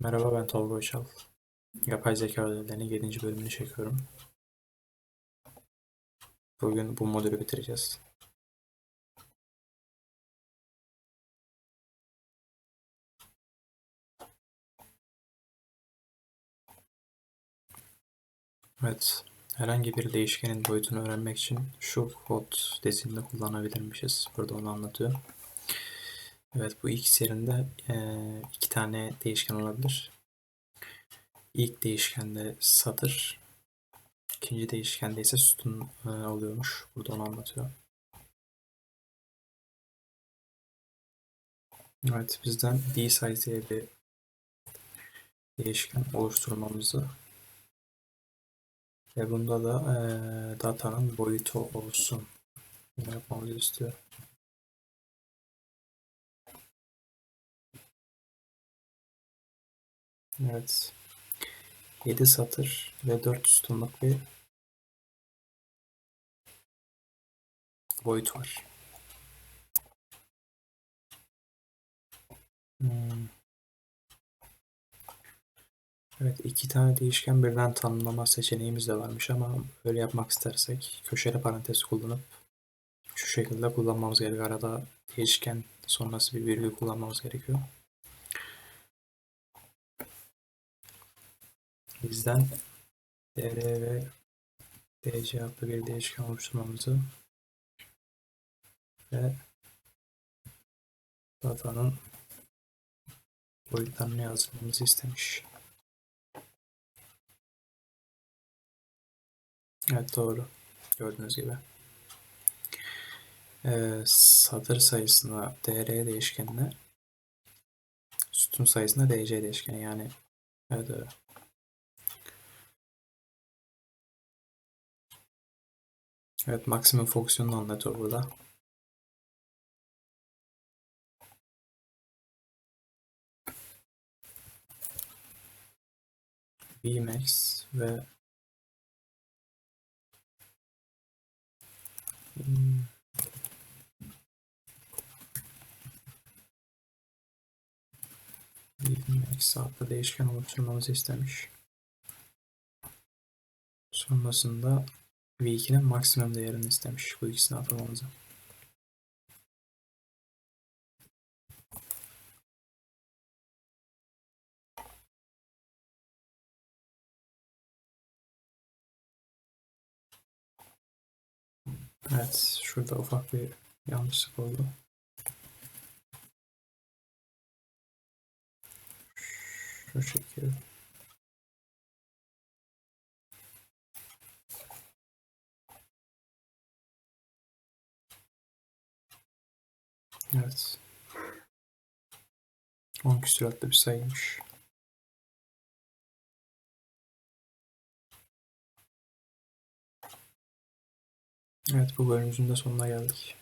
Merhaba ben Tolga Uçal. Yapay zeka ödevlerinin 7. bölümünü çekiyorum. Bugün bu modülü bitireceğiz. Evet, herhangi bir değişkenin boyutunu öğrenmek için şu kod desini kullanabilirmişiz. Burada onu anlatıyor. Evet, bu x yerinde eee, iki tane değişken olabilir. İlk değişkende satır, ikinci değişkende ise sütun e, oluyormuş. Burada onu anlatıyor. Evet, bizden dsize diye bir değişken oluşturmamızı ve bunda da e, datanın boyutu olsun. Bunu yapmamızı istiyor. Evet. 7 satır ve 4 sütunluk bir boyut var. Hmm. Evet, iki tane değişken birden tanımlama seçeneğimiz de varmış ama öyle yapmak istersek köşeli parantez kullanıp şu şekilde kullanmamız gerekiyor. Arada değişken sonrası bir virgül kullanmamız gerekiyor. Bizden dr ve dc adlı bir değişken oluşturmamızı ve datanın boyutlarını yazmamızı istemiş. Evet doğru. Gördüğünüz gibi. Ee, satır sayısına dr değişkenine sütun sayısına dc değişkeni yani evet öyle. Evet maksimum fonksiyonunu anlatıyor burada. Vmax ve Hmm. Vmax adlı değişken oluşturmamızı istemiş. Sonrasında V2'nin maksimum değerini istemiş bu ikisini atmamızı. Evet, şurada ufak bir yanlışlık oldu. Şu şekilde. Evet. 10 küsuratlı bir sayıymış. Evet bu bölümümüzün de sonuna geldik.